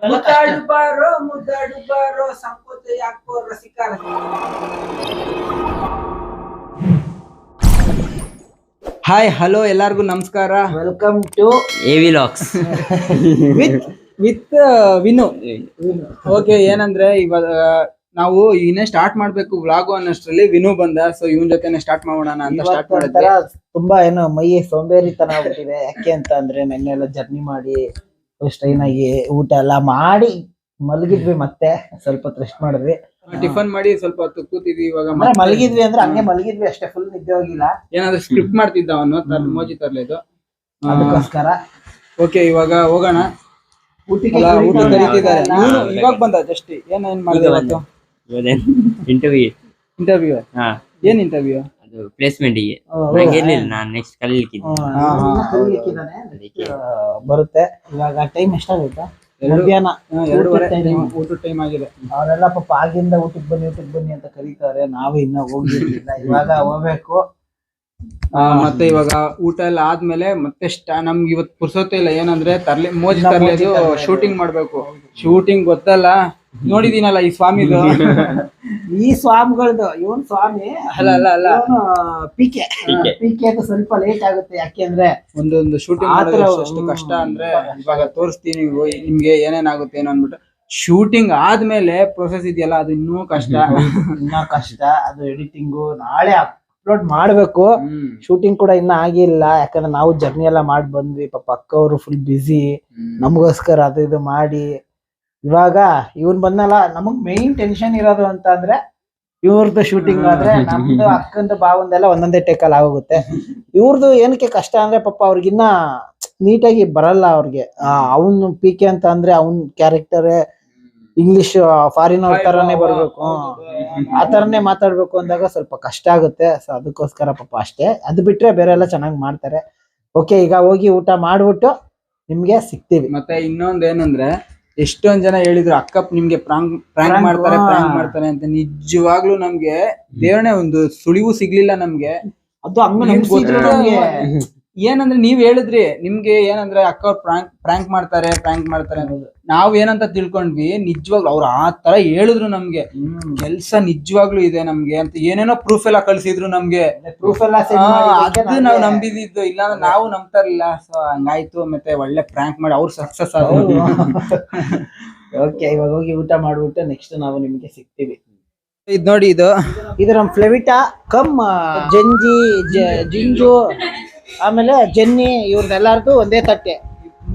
ಮುದ್ದಾಡು ಬಾರೋ ಮುದ್ದಾಡು ಬಾರೋ ಸಂಕೋಚ ಯಾಕೋ ರಸಿಕಾರ. ಹಾಯ್ ಹಲೋ ಎಲ್ಲಾರ್ಗು ನಮಸ್ಕಾರ. ವೆಲ್ಕಮ್ ಟು ಎವಿ ಲಾಕ್ಸ್ ವಿತ್ ವಿತ್ ವಿನು ಓಕೆ ಏನಂದ್ರೆ ಇವಾಗ ನಾವು ಇನ್ನೇ ಸ್ಟಾರ್ಟ್ ಮಾಡ್ಬೇಕು ವ್ಲಾಗು ಅನ್ನೋಷ್ಟ್ರಲ್ಲಿ ವಿನು ಬಂದ ಸೊ ಇವನ್ ಜೊತೆನೆ ಸ್ಟಾರ್ಟ್ ಮಾಡೋಣ ಅಂತ ಸ್ಟಾರ್ಟ್ ಮಾಡಿದ್ರೆ ತುಂಬಾ ಏನೋ ಮೈ ಸೋಂಬೇರಿತನ ಆಗ್ಬಿಟ್ಟಿದೆ. ಯಾಕೆ ಅಂತ ಅಂದ್ರೆ ನೆನ್ನೆ ಎಲ್ಲ ಜರ್ನಿ ಮಾಡಿ ಸ್ಟ್ರೈನ್ ಆಗಿ ಊಟ ಎಲ್ಲ ಮಾಡಿ ಮಲಗಿದ್ವಿ ಮತ್ತೆ ಸ್ವಲ್ಪ ರೆಸ್ಟ್ ಮಾಡಿದ್ವಿ. ಟಿಫನ್ ಮಾಡಿ ಸ್ವಲ್ಪ ಹೊತ್ತು ಕೂತಿದ್ವಿ ಇವಾಗ ಅಂದ್ರೆ ಮಲಗಿದ್ವಿ ಅಂದ್ರೆ ಹಂಗೆ ಮಲಗಿದ್ವಿ ಅಷ್ಟೇ ಫುಲ್ ನಿದ್ದೆ ಹೋಗಿಲ್ಲ. ಏನಾದ್ರೂ ಸ್ಕ್ರಿಪ್ಟ್ ಮಾಡ್ತಿದ್ದ ಅವನು ತರ್ ಮೋಜಿ ತರ್ಲಿದ್ದು ಅದಕ್ಕೋಸ್ಕರ. ಓಕೆ ಇವಾಗ ಹೋಗೋಣ. ಊಟಕ್ಕೆ ಊಟ ಕರೀತಿದ್ದಾರೆ. ಇವಾಗ ಬಂದ ಜಸ್ಟ್ ಏನೇನ್ ಮಾಡಿದೆ ಇವತ್ತು? ಇಂಟರ್ವ್ಯೂ ಇಂಟರ್ವ್ಯೂ ಹಾ. ಏನ್ ಇಂಟರ್ವ್ಯೂ ಅದು ಪ್ಲೇಸ್ಮೆಂಟ್ಗೆ. ಹ್ಮ್, ನಂಗೆ ಇರ್ಲಿಲ್ಲ ನಾನು ನೆಕ್ಸ್ಟ್ ಕಲೀಲಿಕ್ಕಿದ್ದೆ. ಅದಕ್ಕೆ. ಬರುತ್ತೆ. ಇವಾಗ ಟೈಮ್ ಎಷ್ಟಾಗುತ್ತೆ ಮಧ್ಯಾಹ್ನ. ಎರಡೂವರೆ ಊಟದ ಟೈಮ್ ಆಗಿದೆ. ಅವರೆಲ್ಲ ಪಾಪ ಆಗಿಂದ ಊಟಕ್ಕೆ ಬನ್ನಿ ಊಟಕ್ಕೆ ಬನ್ನಿ ಅಂತ ಕರೀತಾರೆ. ನಾವೇ ಇನ್ನ ಹೋಗಿರ್ಲಿಲ್ಲ. ಇವಾಗ ಹೋಗ್ಬೇಕು. ಆ, ಮತ್ತೆ ಇವಾಗ ಊಟ ಎಲ್ಲ ಆದ್ಮೇಲೆ ಮತ್ತೆ ಸ್ಟಾ ನಮ್ಗೆ ಇವತ್ತು ಪುರ್ಸೊತ್ತೆ ಇಲ್ಲ. ಏನಂದ್ರೆ ತರ್ಲಿ ಮೋಜಿ ತರ್ಲೆ ಮೋಜಿ ತರ್ಲೆದು ತರ್ಲೆ. ಶೂಟಿಂಗ್ ಮಾಡ್ಬೇಕು. ಶೂಟಿಂಗ್ ಗೊತ್ತಲ್ಲ? ನೋಡಿದೀನಲ್ಲ ಈ ಸ್ವಾಮಿದು? ಈ ಸ್ವಾಮಿಗಳದ್ದು ಇವನ್ ಸ್ವಾಮಿ ಅಲ್ಲ ಅಲ್ಲ ಅಲ್ಲ. ಪಿಕೆ ಪಿಕೆ ಅಂತ ಸ್ವಲ್ಪ ಲೇಟ್ ಆಗುತ್ತೆ ಯಾಕೆಂದ್ರೆ ಒಂದೊಂದು ಶೂಟಿಂಗ್ ಅಷ್ಟು ತರ ಮಾಡೋದು ಎಷ್ಟು ಕಷ್ಟ ಅಂದ್ರೆ ಇವಾಗ ತೋರಿಸ್ತೀನಿ ನೀವು, ನಿಮ್ಗೆ ಏನೇನಾಗುತ್ತೆ ಏನೋ ಅನ್ಬಿಟ್ಟು ಶೂಟಿಂಗ್ ಆದ್ಮೇಲೆ ಪ್ರೊಸೆಸ್ ಇದೆಯಲ್ಲ ಅದು ಇನ್ನೂ ಕಷ್ಟ. ಇನ್ನೂ ಕಷ್ಟ ಅದು ಎಡಿಟಿಂಗು ನಾಳೆ ಅಪ್ಲೋಡ್ ಮಾಡ್ಬೇಕು. ಶೂಟಿಂಗ್ ಕೂಡ ಇನ್ನ ಆಗಿಲ್ಲ. ಯಾಕಂದ್ರೆ ನಾವು ಜರ್ನಿ ಎಲ್ಲ ಮಾಡಿ ಬಂದ್ವಿ. ಪಾಪ ಅಕ್ಕವರು ಫುಲ್ ಬಿಸಿ ನಮಗೋಸ್ಕರ ಅದು ಇದು ಮಾಡಿ. ಇವಾಗ ಇವನ್ ಬಂದಲ್ಲ ನಮಗ್ ಮೇನ್ ಟೆನ್ಷನ್ ಇರೋದು ಅಂತ ಅಂದ್ರೆ ಇವ್ರದ್ದು ಶೂಟಿಂಗ್ ಆದ್ರೆ ನಮ್ದು ಅಕ್ಕಂದು ಬಾವಂದೆಲ್ಲ ಒಂದೊಂದೇ ಟೇಕಲ್ಲಿ ಆಗೋಗುತ್ತೆ. ಇವ್ರದ್ದು ಏನಕ್ಕೆ ಕಷ್ಟ ಅಂದ್ರೆ ಪಾಪ ಅವ್ರಿಗಿನ್ನ ನೀಟಾಗಿ ಬರಲ್ಲ ಅವ್ರಿಗೆ. ಅವನು ಪಿ ಕೆ ಅಂತ ಅಂದ್ರೆ ಅವನ್ ಕ್ಯಾರೆಕ್ಟರ್ ಇಂಗ್ಲಿಷ್ ಫಾರಿನ್ ಅವ್ರ ತರಾನೇ ಬರ್ಬೇಕು. ಆ ತರನೇ ಮಾತಾಡ್ಬೇಕು ಅಂದಾಗ ಸ್ವಲ್ಪ ಕಷ್ಟ ಆಗುತ್ತೆ. ಸೊ ಅದಕ್ಕೋಸ್ಕರ ಪಾಪ ಅಷ್ಟೇ. ಅದು ಬಿಟ್ರೆ ಬೇರೆ ಎಲ್ಲ ಚೆನ್ನಾಗಿ ಮಾಡ್ತಾರೆ. ಓಕೆ ಈಗ ಹೋಗಿ ಊಟ ಮಾಡ್ಬಿಟ್ಟು ನಿಮ್ಗೆ ಸಿಗ್ತೀವಿ. ಮತ್ತೆ ಇನ್ನೊಂದ್ ಏನಂದ್ರೆ ಎಷ್ಟೊಂದ್ ಜನ ಹೇಳಿದ್ರು ಅಕ್ಕ ನಿಮ್ಗೆ ಪ್ರಾಂಕ್ ಪ್ರಾಂಕ್ ಮಾಡ್ತಾರೆ. ಪ್ರಾಂಕ್ ಮಾಡ್ತಾರೆ ಅಂತ. ನಿಜವಾಗ್ಲೂ ನಮ್ಗೆ ದೇವರೇ ಒಂದು ಸುಳಿವು ಸಿಗ್ಲಿಲ್ಲ ನಮ್ಗೆ. ಅದು ಏನಂದ್ರೆ ನೀವ್ ಹೇಳಿದ್ರಿ ನಿಮ್ಗೆ ಏನಂದ್ರೆ ಅಕ್ಕ ಪ್ರಾಂಕ್ ಪ್ರಾಂಕ್ ಮಾಡ್ತಾರೆ ಪ್ರಾಂಕ್ ಮಾಡ್ತಾರೆ ಅಂತ. ನಾವ್ ಏನಂತ ತಿಳ್ಕೊಂಡ್ವಿ ನಿಜವಾಗ್ಲು ಅವ್ರು ಆ ತರ ಹೇಳಿದ್ರು ನಮ್ಗೆ. ಕೆಲ್ಸ ನಿಜವಾಗ್ಲು ಇದೆ ನಮ್ಗೆ ಅಂತ ಏನೇನೋ ಪ್ರೂಫ್ ಎಲ್ಲ ಕಳ್ಸಿದ್ರು ನಮ್ಗೆ. ಪ್ರೂಫ್ ಎಲ್ಲ ಅದು ನಾವ್ ನಂಬಿದಿದ್ದು. ಇಲ್ಲ ನಾವು ನಂಬ್ತಾ ಇರ್ಲಿಲ್ಲ ಸೊ ಹಂಗಾಯ್ತು. ಮತ್ತೆ ಒಳ್ಳೆ ಪ್ರಾಂಕ್ ಮಾಡಿ ಅವ್ರು ಸಕ್ಸಸ್ ಆದ್ರು. ಓಕೆ ಇವಾಗ ಹೋಗಿ ಊಟ ಮಾಡ್ಬಿಟ್ಟು ನೆಕ್ಸ್ಟ್ ನಾವು ನಿಮ್ಗೆ ಸಿಗ್ತೀವಿ. ಇದ್ ನೋಡಿ ಇದು. ಇದು ನಮ್ ಫ್ಲೆವಿಟಾ ಕಮ್ ಜಂಜಿ ಜಿಂಜು ಆಮೇಲೆ ಜೆನ್ನಿ ಇವ್ರದ್ದೆಲ್ಲಾರ್ದು ಒಂದೇ ತಟ್ಟೆ.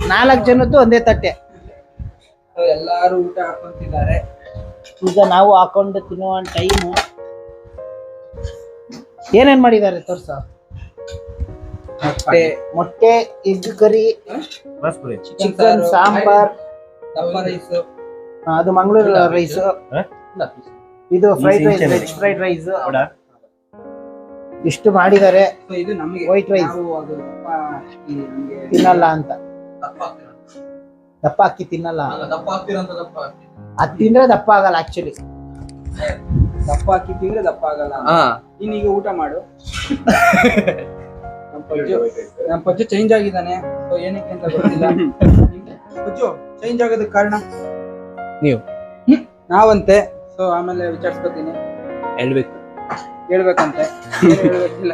ನಾಲ್ಕು ಜನದ್ದು ಒಂದೇ ತಟ್ಟೆ. ಎಲ್ಲಾರು ಊಟ ಹಾಕೊಂತಿದ್ದಾರೆ. ಈಗ ನಾವು ಹಾಕೊಂಡು ತಿನ್ನುವ ಟೈಮ್ ಏನೇನ್ ಮಾಡಿದ್ದಾರೆ ತೋರ್ಸ? ಮತ್ತೆ ಮೊಟ್ಟೆ ಎಗ್ ಕರಿ ಚಿಕನ್ ಸಾಂಬಾರ್. ದಪ್ಪ ರೈಸ್ ಅದು ಮಂಗಳೂರು ರೈಸ್ ಇದು. Fried rice veg fried rice ಇಷ್ಟು ಮಾಡಿದ್ದಾರೆ. ವೈಟ್ ರೈಸ್ ತಿನ್ನಲ್ಲ ಅಂತ. ದಪ್ಪ ಅಕ್ಕಿ ತಿನ್ನಲ್ಲ. ದಪ್ಪ ಆಗ್ತೀರ ಅಂತ ದಪ್ಪ ಆಗ್ತೀರ. ಅದ್ ತಿಂದ್ರೆ ದಪ್ಪ ಆಗಲ್ಲ ಆಕ್ಚುಲಿ ದಪ್ಪ ಅಕ್ಕಿ ತಿಂದ್ರೆ ದಪ್ಪ ಆಗಲ್ಲ. ನೀನ್ ಈಗ ಊಟ ಮಾಡು. ನಮ್ ಪಜ್ಜು ನಮ್ ಪಜ್ಜು ಚೇಂಜ್ ಆಗಿದ್ದಾನೆ. ಸೊ ಏನಕ್ಕೆ ಅಂತ ಗೊತ್ತಿಲ್ಲ? ಪಜ್ಜು ಚೇಂಜ್ ಆಗೋದಕ್ಕೆ ಕಾರಣ? ನೀವು. ಹ್ಮ್. ನಾವಂತೆ. ಸೊ ಆಮೇಲೆ ವಿಚಾರಿಸ್ಕೊತೀನಿ. ಹೇಳ್ಬೇಕು. ಹೇಳ್ಬೇಕಂತೆ. ಏನ್ ಹೇಳ್ಬೇಕಿಲ್ಲ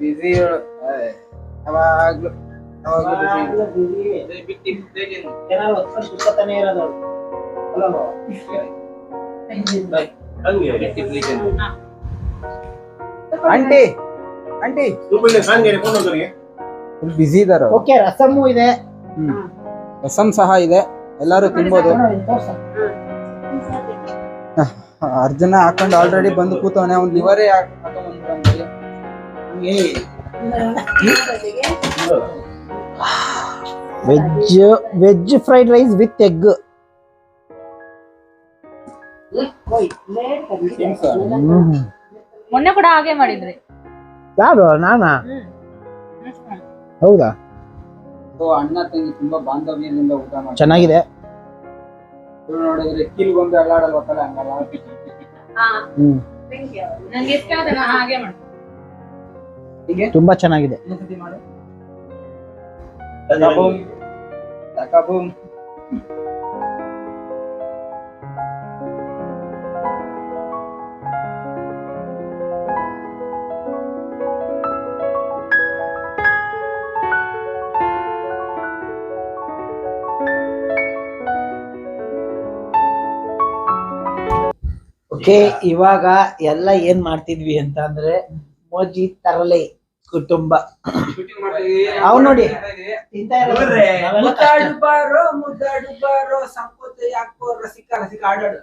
ಬಿಸಿ ಯಾವಾಗ್ಲೂ. ಆಂಟಿ ಆಂಟಿ ಫುಲ್ ಬಿಸಿ ಇದಾರ ಓಕೆ ರಸಮ್ಮು ಇದೆ. ರಸಂ ಸಹ ಇದೆ. ಎಲ್ಲಾರು ತಿನ್ಬೋದು. ಅರ್ಜುನ ಹಾಕೊಂಡು ಆಲ್ರೆಡಿ ಬಂದು ಕೂತವನೆ ಅವ್ನ್ ಲಿವರೇ ಹಾಕೊಂಡ್ಬಂದ್ಬಿಟ್ಟು veg veg fried rice with egg ಮೊನ್ನೆ ಕೂಡ ಹಾಗೆ ಮಾಡಿದ್ರಿ. ಯಾರು? ನಾನಾ? ಹೌದಾ? ಅಣ್ಣ ತಂಗಿ ತುಂಬಾ ಬಾಂಧವ್ಯದಿಂದ ಊಟ ಮಾಡಿ ಚೆನ್ನಾಗಿದೆ. ನೋಡಿದ್ರೆ ಕೀಲ್ ಬಂದು ಅಲ್ಲಾಡಲ್ ಗೊತ್ತಲ್ಲ? ಹಂಗಲ್ಲ. ಹ್ಮ್. ನಂಗೆ ಇಷ್ಟ ಆದ್ರೆ ನಾನು ಹಾಗೆ ಮಾಡ್ತೀನಿ. ಹೀಗೆ? ತುಂಬಾ ಚೆನ್ನಾಗಿದೆ. ಮಾಡು ಓಕೆ ಇವಾಗ ಎಲ್ಲ ಏನ್ ಮಾಡ್ತಿದ್ವಿ ಅಂತ ಅಂದ್ರೆ ಮೋಜಿ ತರಲೆ. ಕುಟುಂಬ. ಅವ್ ನೋಡಿ. ಮುದ್ದಾಡು ಕಷ್ಟ. ಬಾರೋ ಮುದ್ದಾಡು ಬಾರೋ ಸಂಕೋಚ ಯಾಕೋ ರಸಿಕ ರಸಿಕ ಆಡಾಡು.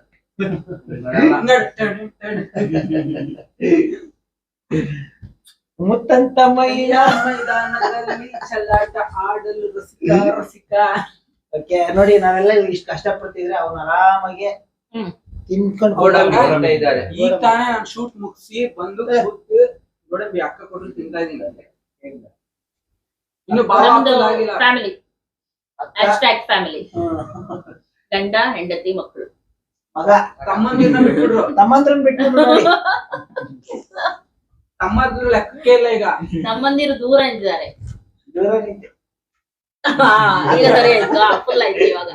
ಮುತ್ತಂತ ಮೈನ ಮೈದಾನದಲ್ಲಿ ಚಲ್ಲಾಟ ಆಡಲು ರಸಿಕ ರಸಿಕ ಓಕೆ ನೋಡಿ ನಾವೆಲ್ಲ ಇಷ್ಟ ಇಷ್ಟು ಕಷ್ಟಪಡ್ತಿದ್ರೆ ಅವ್ನ ಆರಾಮಾಗಿ. ತಿನ್ಕೊಂಡು ಇದ್ದಾರೆ. ಈಗ ತಾನೇ ನಾನು ಶೂಟ್ ಮುಗಿಸಿ ಬಂದು ಗೋಡಂಬಿ ಅಕ್ಕ ತಿಂತಾ ಇದೀನಿ ಇನ್ನು ಬಾಳ ನಮ್ದು ಆಗಿಲ್ಲ ಫ್ಯಾಮಿಲಿ ಹ್ಯಾಶ್ಟ್ಯಾಗ್ ಫ್ಯಾಮಿಲಿ. ಗಂಡ ಹೆಂಡತಿ ಮಕ್ಕಳು ಮಗ. ತಮ್ಮಂದಿರ್ನ ಬಿಟ್ಟು ನೋಡಿ. ತಮ್ಮದ್ರ ಲೆಕ್ಕಕ್ಕೆ ಇಲ್ಲ ಈಗ. ನಮ್ಮಂದಿರು ದೂರ ಇದ್ದಾರೆ. ದೂರ ನಿಂತೆ. ಈಗ ಸರಿ ಆಯ್ತು. ಫುಲ್ ಆಯ್ತು ಇವಾಗ.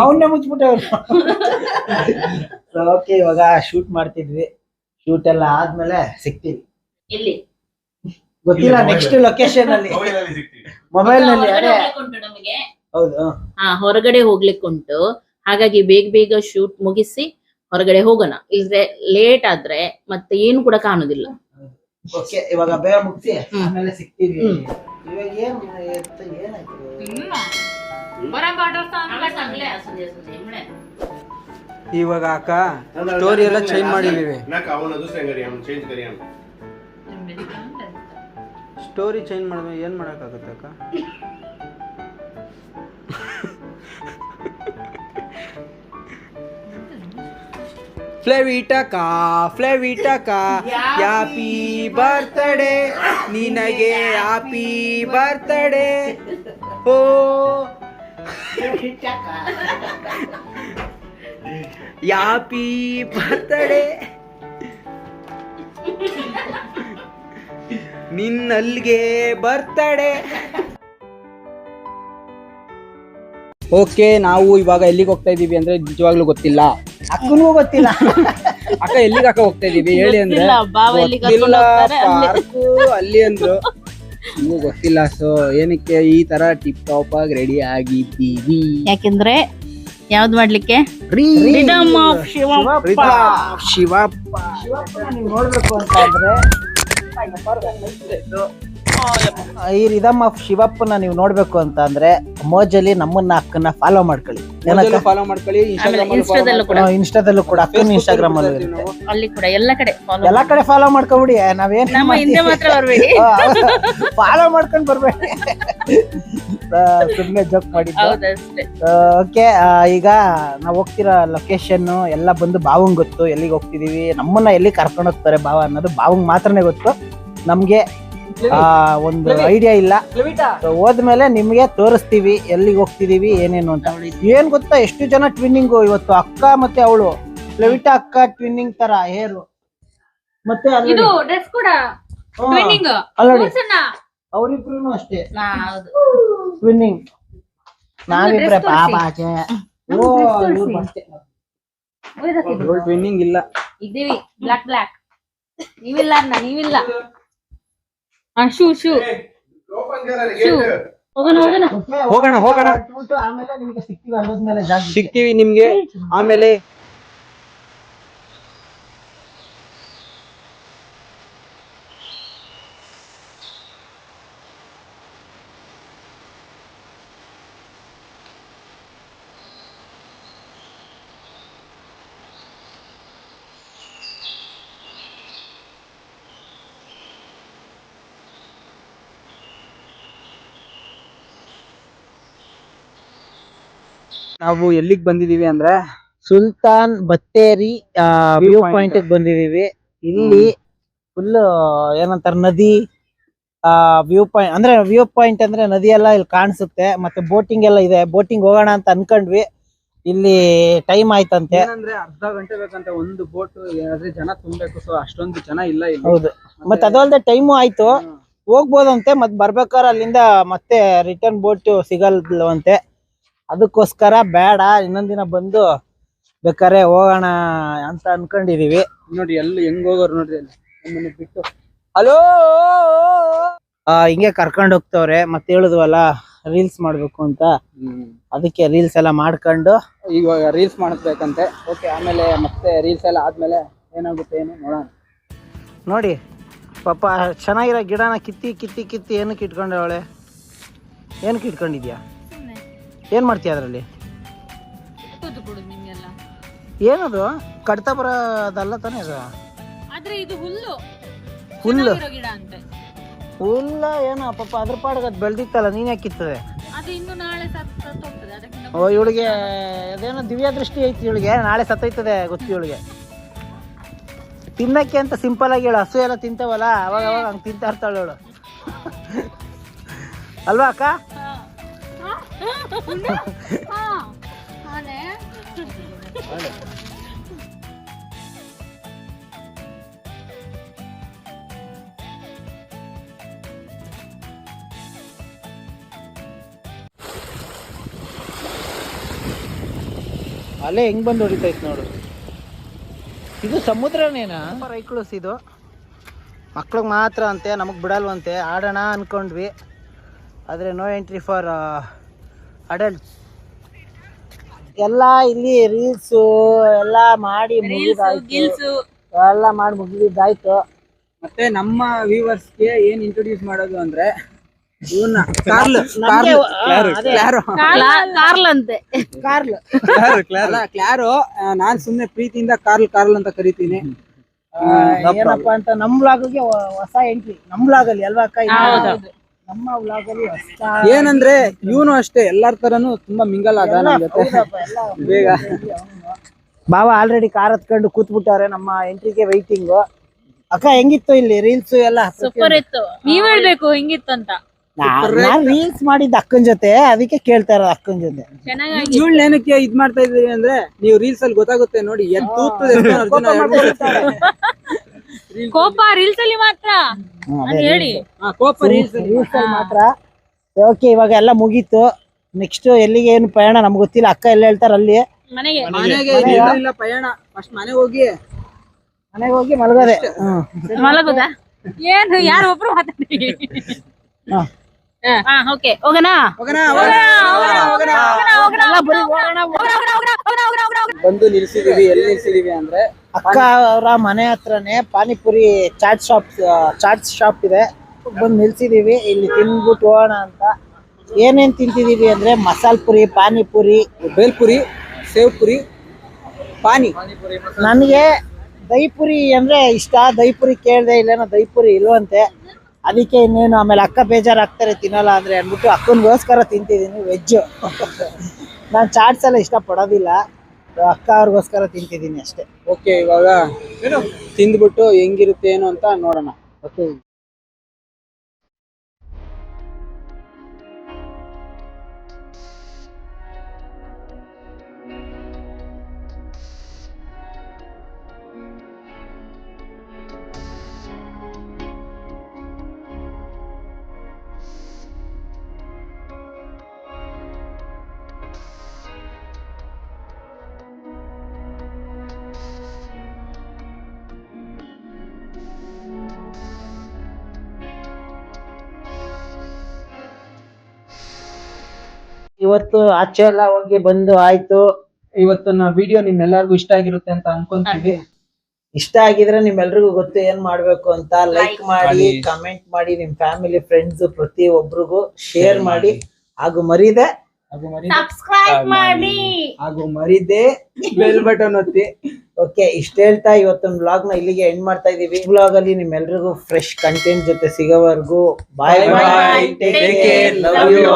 ಅವನ್ನೇ ಮುಚ್ಬಿಟ್ಟವ್ರು ಓಕೆ ಇವಾಗ ಶೂಟ್ ಮಾಡ್ತಿದ್ವಿ. ಶೂಟ್ ಎಲ್ಲ ಆದ್ಮೇಲೆ ಸಿಗ್ತೀವಿ ಇಲ್ಲಿ ಗೊತ್ತಿಲ್ಲ ನೆಕ್ಸ್ಟ್ ಲೊಕೇಶನ್ ಅಲ್ಲಿ. ಮೊಬೈಲ್ನಲ್ಲಿ ಹೊರಗಡೆ ಅದೇ. ಹೋಗ್ಲಿಕ್ಕುಂಟು ನಮಗೆ? ಹೌದು. ಹಾ. ಹೊರಗಡೆ ಹೋಗ್ಲಿಕ್ಕುಂಟು. ಹಾಗಾಗಿ ಬೇಗ ಬೇಗ ಶೂಟ್ ಮುಗಿಸಿ ಹೊರಗಡೆ ಹೋಗೋಣ. ಇಲ್ದ್ರೆ ಲೇಟ್ ಆದ್ರೆ ಮತ್ತೆ ಏನು ಕೂಡ ಕಾಣುದಿಲ್ಲ. ಓಕೆ ಇವಾಗ ಬೇಗ ಮುಗಿಸಿ ಹ್ಮ್. ಆಮೇಲೆ ಸಿಗ್ತೀವಿ ಇವಾಗ ಏನ್ ಇವಾಗ ಅಕ್ಕ ಸ್ಟೋರಿ ಎಲ್ಲ ಚೇಂಜ್ ಮಾಡಿದೀವಿ ಸ್ಟೋರಿ ಚೇಂಜ್ ಮಾಡಿದ್ಮೇಲೆ ಏನು ಮಾಡೋಕ್ಕಾಗುತ್ತೆ ಅಕ್ಕ? ಫ್ಲೆವಿಟಕ ಫ್ಲೆವಿಟಕಾ ಯಾಪಿ ಬರ್ತಡೆ ನಿನಗೆ happy birthday oh happy birthday. ನಿನ್ನಲ್ಗೆ ಬರ್ತಡೆ. ಓಕೆ ನಾವು ಇವಾಗ ಎಲ್ಲಿಗೆ ಹೋಗ್ತಾ ಇದೀವಿ ಅಂದ್ರೆ ನಿಜವಾಗ್ಲೂ ಗೊತ್ತಿಲ್ಲ. ಅಕ್ಕನೂ ಗೊತ್ತಿಲ್ಲ. ಅಕ್ಕ ಎಲ್ಲಿಗೆ ಅಕ್ಕ ಹೋಗ್ತಾ ಇದೀವಿ ಹೇಳಿ ಅಂದ್ರೆ ಗೊತ್ತಿಲ್ಲ, ಬಾವ ಎಲ್ಲಿಗೆ ಕರ್ಕೊಂಡು ಹೋಗ್ತಾರೆ ಅಲ್ಲಿ. ಪಾರ್ಕು ಅಲ್ಲಿ ಅಂದ್ರು. ನಿಮಗೂ ಗೊತ್ತಿಲ್ಲ ಸೊ ಏನಕ್ಕೆ ಈ ತರ ಟಿಪ್ ಟಾಪ್ ಆಗಿ ರೆಡಿ ಆಗಿದ್ದೀವಿ. ಯಾಕೆಂದ್ರೆ ಯಾವ್ದು ಮಾಡ್ಲಿಕ್ಕೆ? Rhythm of Shivappa. ಶಿವಪ್ಪ. ನೀವು ನೋಡ್ಬೇಕು ಅಂತ ಅಂದ್ರೆ ಈ ರಿದಮ್ ಆಫ್ ಶಿವಪ್ಪನ ನೀವು ನೋಡ್ಬೇಕು ಅಂತ ಅಂದ್ರೆ ಮೋಜಲ್ಲಿ ನಮ್ಮನ್ನ ಅಕ್ಕನ್ನ ಫಾಲೋ ಮಾಡ್ಕೊಳ್ಳಿ. ಏನಕ್ಕ? ಫಾಲೋ ಮಾಡ್ಕೊಳ್ಳಿ ಇನ್ಸ್ಟಾದಲ್ಲೂ ಕೂಡ. ಇನ್ಸ್ಟಾದಲ್ಲೂ ಕೂಡ ಅಕ್ಕನ ಇನ್ಸ್ಟಾಗ್ರಾಮ್ ಅಲ್ಲಿ ಅಲ್ಲಿ ಕೂಡ ಎಲ್ಲ ಕಡೆ ಎಲ್ಲಾ ಕಡೆ ಫಾಲೋ ಮಾಡ್ಕೊಬಿಡಿ. ನಾವೇನ್ ನಮ್ಮ ಹಿಂದೆ ಮಾತ್ರ ಬರ್ಬೇಡಿ. ಫಾಲೋ ಮಾಡ್ಕೊಂಡ್ ಬರ್ಬೇಡಿ. ಸುಮ್ನೆ ಜೋಕ್ ಮಾಡಿದ್ದು. ಹೌದಷ್ಟೇ. ಓಕೆ ಈಗ ನಾವ್ ಹೋಗ್ತಿರೋ ಲೊಕೇಶನ್ ಎಲ್ಲ ಬಂದು ಬಾವಂಗ್ ಗೊತ್ತು. ಎಲ್ಲಿಗೆ ಹೋಗ್ತಿದೀವಿ? ನಮ್ಮನ್ನ ಎಲ್ಲಿ ಕರ್ಕೊಂಡು ಹೋಗ್ತಾರೆ ಬಾವ ಅನ್ನೋದು ಬಾವಂಗ್ ಮಾತ್ರನೇ ಗೊತ್ತು. ನಮ್ಗೆ ಆ, ಒಂದು ಐಡಿಯಾ ಇಲ್ಲ. So, ಹೋದ್ಮೇಲೆ ನಿಮ್ಗೆ ತೋರಿಸ್ತೀವಿ ಎಲ್ಲಿಗೆ ಹೋಗ್ತಿದೀವಿ ಏನೇನು ಅಂತ. ಏನ್ ಗೊತ್ತಾ ಎಷ್ಟು ಜನ ಟ್ವಿನ್ನಿಂಗ್ ಇವತ್ತು? ಅಕ್ಕ ಮತ್ತೆ ಅವಳು. ಫ್ಲೆವಿಟಾ ಅಕ್ಕ ಟ್ವಿನ್ನಿಂಗ್ ತರ ಹೇರು. ಮತ್ತೆ ಅಲ್ಲಿ ಇದು ಡ್ರೆಸ್ ಕೂಡ. ಟ್ವಿನ್ನಿಂಗ್ ಅಲ್ಲೋಡಿ. ಅವ್ರಿಬ್ರು ಅಷ್ಟೇ. ಸ್ವಿಮ್ಮಿಂಗ್ ನಾವಿಬ್ರೆ ಪಾಪ ಆಚೆ. ಪಾಪಾಚೆ ಓ ಇವ್ರು ತೋರ್ಸಿ. ಟ್ವಿನ್ನಿಂಗ್ ಇಲ್ಲ. ಇದೀವಿ ಬ್ಲಾಕ್ ಬ್ಲಾಕ್ ನೀವಿಲ್ಲ ಅಣ್ಣ ನೀವಿಲ್ಲ. ಹಾ ಶೂ ಶೂ. ಶೂ. ಹೋಗೋಣ ಹೋಗೋಣ. ಹೋಗೋಣ, ಹೋಗೋಣ. ಆಮೇಲೆ ನಿಮ್ಗೆ ಸಿಗ್ತೀವಿ ಅಲ್ಲೋದ್ಮೇಲೆ ಜಾಗ ಸಿಗ್ತೀವಿ ನಿಮ್ಗೆ. ಆಮೇಲೆ ನಾವು ಎಲ್ಲಿಗ್ ಬಂದಿದೀವಿ ಅಂದ್ರೆ ಸುಲ್ತಾನ್ ಬತ್ತೇರಿ ವ್ಯೂ. ಪಾಯಿಂಟ್ ಬಂದಿದೀವಿ. ಇಲ್ಲಿ ಫುಲ್ ಏನಂತಾರೆ ನದಿ ಆ ವ್ಯೂ ಪಾಯಿಂಟ್ ಅಂದ್ರೆ ವ್ಯೂ ಪಾಯಿಂಟ್ ಅಂದ್ರೆ ನದಿ ಎಲ್ಲ ಇಲ್ಲಿ ಕಾಣಿಸುತ್ತೆ ಮತ್ತೆ ಬೋಟಿಂಗ್ ಎಲ್ಲ ಇದೆ. ಬೋಟಿಂಗ್ ಹೋಗೋಣ ಅಂತ ಅನ್ಕೊಂಡ್ವಿ. ಇಲ್ಲಿ ಟೈಮ್ ಆಯ್ತಂತೆ. ಏನಂದ್ರೆ ಅರ್ಧ ಗಂಟೆ ಬೇಕಂತ ಒಂದು ಬೋಟ್ ಏನಾದ್ರೆ ಜನ ತುಂಬಬೇಕು ಸೊ ಅಷ್ಟೊಂದು ಜನ ಇಲ್ಲ ಇಲ್ಲಿ. ಹೌದು. ಮತ್ತೆ ಅದಲ್ಲದೆ ಟೈಮು ಆಯ್ತು. ಹೋಗ್ಬೋದಂತೆ ಮತ್ತೆ ಬರ್ಬೇಕಾದ್ರೆ ಅಲ್ಲಿಂದ ಮತ್ತೆ ರಿಟರ್ನ್ ಬೋಟ್ ಸಿಗಲ್ವಂತೆ. ಅದಕ್ಕೋಸ್ಕರ ಬೇಡ ಇನ್ನೊಂದ್ ದಿನ ಬಂದು ಬೇಕಾರೆ ಹೋಗೋಣ ಅಂತ ಅನ್ಕೊಂಡಿದೀವಿ. ನೋಡಿ ಎಲ್ಲಿ ಹೆಂಗ್ ಹೋಗೋರು ನೋಡ್ರಿ ಅಲ್ಲಿ. ನಮ್ಮನ್ನ ಬಿಟ್ಟು. ಹಲೋ ಆ ಹಿಂಗೆ ಕರ್ಕೊಂಡು ಹೋಗ್ತವ್ರೆ ಮತ್ತೆ ಹೇಳಿದ್ವಲ್ಲ ರೀಲ್ಸ್ ಮಾಡ್ಬೇಕು ಅಂತ. ಅದಕ್ಕೆ ರೀಲ್ಸ್ ಎಲ್ಲ ಮಾಡ್ಕೊಂಡು. ಇವಾಗ ರೀಲ್ಸ್ ಮಾಡಿಸ್ಬೇಕಂತೆ ಓಕೆ ಆಮೇಲೆ ಮತ್ತೆ ರೀಲ್ಸ್ ಎಲ್ಲ ಆದ್ಮೇಲೆ ಏನಾಗುತ್ತೆ ಏನು ನೋಡೋಣ. ನೋಡಿ ಪಾಪ ಚೆನ್ನಾಗಿರೋ ಗಿಡನ ಕಿತ್ತಿ ಕಿತ್ತಿ ಕಿತ್ತಿ ಏನಕ್ಕೆ ಇಟ್ಕೊಂಡವಳೆ ಏನಕ್ಕೆ ಇಟ್ಕೊಂಡಿದ್ಯಾ? ಏನ್ ಮಾಡ್ತೀಯ ಅದ್ರಲ್ಲಿ? ಏನದು? ಕಡ್ತಾ ಬರೋದಲ್ಲ ತಾನೇ ಅದು? ಆದ್ರೆ ಇದು ಹುಲ್ಲು. ಹುಲ್ಲು. ಗಿಡ ಅಂತೆ. ಹುಲ್ಲ ಏನೋ ಪಾಪ ಅದ್ರ ಪಾಡ್ಗೆ ಅದು ಬೆಳ್ದಿತ್ತಲ್ಲ ನೀನ್ ಯಾಕಿತ್ತದೆ ಅದು ಇನ್ನು ನಾಳೆ ಸತ್ತೋಗ್ತದೆ ಅದಕ್ಕಿಂತ ಓ ಇವಳಿಗೆ ಅದೇನೋ ದಿವ್ಯ ದೃಷ್ಟಿ ಐತಿ ಇವಳಿಗೆ ನಾಳೆ ಸತ್ತೈತದೆ ಗೊತ್ತು ಇವಳಿಗೆ. ತಿನ್ನಕ್ಕೆ ಅಂತ ಸಿಂಪಲ್ ಆಗಿ ಹೇಳು ಹಸು ಎಲ್ಲ ತಿಂತಾವಲ್ಲ ಅವಾಗ ಅವಾಗ ಹಂಗೆ ತಿಂತಾ ಇರ್ತಾಳೆ ಅವಳು. ಅಲ್ವಾ ಅಕ್ಕ? ಅಲ್ಲೇ ಹೆಂಗ್ ಬಂದು ಹೊಡಿತೈತ್ ನೋಡು. ಇದು ಸಮುದ್ರನೇನಾ? ರೈಕ್ಳುಸ್ ಇದು. ಮಕ್ಳಿಗೆ ಮಾತ್ರ ಅಂತೆ, ನಮಗೆ ಬಿಡಲ್ವಂತೆ. ಆಡೋಣ ಅನ್ಕೊಂಡ್ವಿ. ಆದರೆ ನೋ ಎಂಟ್ರಿ ಫಾರ್ ಅಡಲ್ಟ್ಸ್ ಎಲ್ಲ ಇಲ್ಲಿ ರೀಲ್ಸು ಎಲ್ಲ ಮಾಡಿ ಮುಗಿದಾಯ್ತು. ಎಲ್ಲ ಮಾಡಿ ಮುಗಿದಿದ್ದಾಯ್ತು. ಮತ್ತೆ ನಮ್ಮ ವ್ಯೂವರ್ಸ್ಗೆ ಏನ್ ಇಂಟ್ರೊಡ್ಯೂಸ್ ಮಾಡೋದು ಅಂದ್ರೆ ಇವನ್ನ ಕಾರ್ಲ್ ನಮ್ಗೆ, ಕ್ಲಾರೋ ಕಾರ್ಲ್ ಅಂತೆ. ಕಾರ್ಲ್ ಅಲ್ಲ ಕ್ಲಾರೋ ಆ, ನಾನ್ ಸುಮ್ನೆ ಪ್ರೀತಿಯಿಂದ ಕಾರ್ಲ್ ಕಾರ್ಲ್ ಅಂತ ಕರಿತೀನಿ. ಏನಪ್ಪಾ ಅಂತ ನಮ್ ವ್ಲಾಗ್ಗೆ ಹೊಸ ಎಂಟ್ರಿ ನಮ್ ಲಾಗಲ್ಲಿ ಅಲ್ವಾ ಅಕ್ಕ? ನಮ್ಮ ಏನಂದ್ರೆ ಇವನು ಅಷ್ಟೇ ಎಲ್ಲಾರ್ ತರನು ತುಂಬಾ ಮಿಂಗಲ್ ಆದ ನಮ್ ಜೊತೆ ಬೇಗ. ಬಾವ ಆಲ್ರೆಡಿ ಕಾರ್ ಹತ್ಕೊಂಡು ಕೂತ್ಬಿಟ್ಟವ್ರೆ ನಮ್ಮ ಎಂಟ್ರಿಗೆ ವೈಟಿಂಗ್ ಅಕ್ಕ ಹೆಂಗಿತ್ತು ಇಲ್ಲಿ ರೀಲ್ಸ್ ಎಲ್ಲ ಸೂಪರ್ ಇತ್ತು. ನೀವ್ ಹೇಳ್ಬೇಕು ಹೆಂಗಿತ್ತು ಅಂತ. ರೀಲ್ಸ್ ಮಾಡಿದ್ದ ಅಕ್ಕನ್ ಜೊತೆ ಅದಕ್ಕೆ ಕೇಳ್ತಾ ಇರೋದು ಅಕ್ಕನ್ ಜೊತೆ. ಇವಳು ಏನಕ್ಕೆ ಇದ್ ಮಾಡ್ತಾ ಇದೀರಿ ಅಂದ್ರೆ ನೀವು ರೀಲ್ಸ್ ಅಲ್ಲಿ ಗೊತ್ತಾಗುತ್ತೆ ನೋಡಿ ಎದ್ ತೂಗ್ತದೆ ಎಷ್ಟೋ ಅರ್ಜುನ ಹೇಳ್ಬಿಡ್ತಾರೆ. ಕೋಪ ರೀಲ್ಸ್ ಅಲ್ಲಿ ಮಾತ್ರ. ಅದ್ ಹೇಳಿ. ಕೋಪ ರೀಲ್ಸ್ ಮಾತ್ರ. ಓಕೆ ಇವಾಗ ಎಲ್ಲ ಮುಗೀತು. ನೆಕ್ಸ್ಟ್ ಎಲ್ಲಿಗೆ ಏನು ಪ್ರಯಾಣ ನಮ್ಗೆ ಗೊತ್ತಿಲ್ಲ. ಅಕ್ಕ ಎಲ್ಲ ಹೇಳ್ತಾರ ಅಲ್ಲಿ. ಮನೆಗೆ. ಮನೆಗೆ. ಇಲ್ಲ, ಇಲ್ಲ ಪಯಣ ಫಸ್ಟ್ ಮನೆಗೆ ಹೋಗಿ. ಮನೆಗೆ ಹೋಗಿ ಮಲಗೋದೆ. ಹ್ಮ್. ಏನು ಯಾರು ಒಬ್ರು ಮಾತಾಡಿ ಓಕೆ ಹೋಗೋಣ ಬಂದು ನಿಲ್ಸಿದೀವಿ ಎಲ್ಲಿ ನಿಲ್ಸಿದೀವಿ ಅಂದ್ರೆ ಅಕ್ಕ ಅವರ ಮನೆ ಹತ್ರನೇ panipuri chat shop chat shop ಇದೆ ಬಂದು ನಿಲ್ಸಿದೀವಿ ಇಲ್ಲಿ ತಿನ್ಬಿಟ್ಟು ಹೋಗೋಣ ಅಂತ ಏನೇನ್ ತಿಂತಿದೀವಿ ಅಂದ್ರೆ ಮಸಾಲ್ ಪುರಿ ಪಾನಿಪುರಿ ಬೇಲ್ಪುರಿ ಸೇವ್ ಪುರಿ ಪಾನಿ ನನಗೆ ದೈಪುರಿ ಅಂದ್ರೆ ಇಷ್ಟ ದಹಿಪುರಿ ಕೇಳ್ದೆ ಇಲ್ಲೇನೋ ದಹಿಪುರಿ ಇಲ್ವಂತೆ ಅದಕ್ಕೆ ಇನ್ನೇನು ಆಮೇಲೆ ಅಕ್ಕ ಬೇಜಾರಾಗ್ತಾರೆ ತಿನ್ನಲ್ಲ ಅಂದ್ರೆ ಅಂದ್ಬಿಟ್ಟು ಅಕ್ಕನಿಗೋಸ್ಕರ ತಿಂತಿದ್ದೀನಿ ವೆಜ್ ನಾನು ಚಾಟ್ಸ್ ಎಲ್ಲ ಇಷ್ಟ ಪಡೋದಿಲ್ಲ ಅಕ್ಕ ಅವ್ರಿಗೋಸ್ಕರ ತಿಂತಿದ್ದೀನಿ ಅಷ್ಟೇ. ಓಕೆ ಇವಾಗ ತಿಂದ್ಬಿಟ್ಟು ಹೆಂಗಿರುತ್ತೆ ಏನು ಅಂತ ನೋಡೋಣ. ಓಕೆ ಇವತ್ತು ಆಚೆ ಎಲ್ಲ ಹೋಗಿ ಬಂದು ಆಯ್ತು. ಇವತ್ತಿನ ವಿಡಿಯೋ ನಿಮ್ಮೆಲ್ಲರಿಗೂ ಇಷ್ಟ ಆಗಿರುತ್ತೆ ಅಂತ ಅನ್ಕೊಂತೀವಿ. ಇಷ್ಟ ಆಗಿದ್ರೆ ನಿಮ್ಮೆಲ್ರಿಗೂ ಗೊತ್ತು ಏನ್ ಮಾಡ್ಬೇಕು ಅಂತ ಲೈಕ್ ಮಾಡಿ. ಕಮೆಂಟ್ ಮಾಡಿ ನಿಮ್ ಫ್ಯಾಮಿಲಿ ಫ್ರೆಂಡ್ಸ್ ಪ್ರತಿ ಒಬ್ರಿಗೂ ಶೇರ್ ಮಾಡಿ. ಹಾಗೂ ಮರೀದೆ. ಸಬ್ಸ್ಕ್ರೈಬ್ ಮಾಡಿ. ಹಾಗೂ ಮರಿದೆ. ಬೆಲ್ ಬಟನ್ ಒತ್ತಿ. ಓಕೆ ಇಷ್ಟ ಹೇಳ್ತಾ ಇವತ್ತೊಂದು ಬ್ಲಾಗ್ನ ಇಲ್ಲಿಗೆ ಎಂಡ್ ಮಾಡ್ತಾ ಇದೀವಿ. ಬ್ಲಾಗ್ ಅಲ್ಲಿ ನಿಮ್ಮೆಲ್ರಿಗೂ ಫ್ರೆಶ್ ಕಂಟೆಂಟ್ ಜೊತೆ ಸಿಗೋವರೆಗೂ. Bye bye take care love you.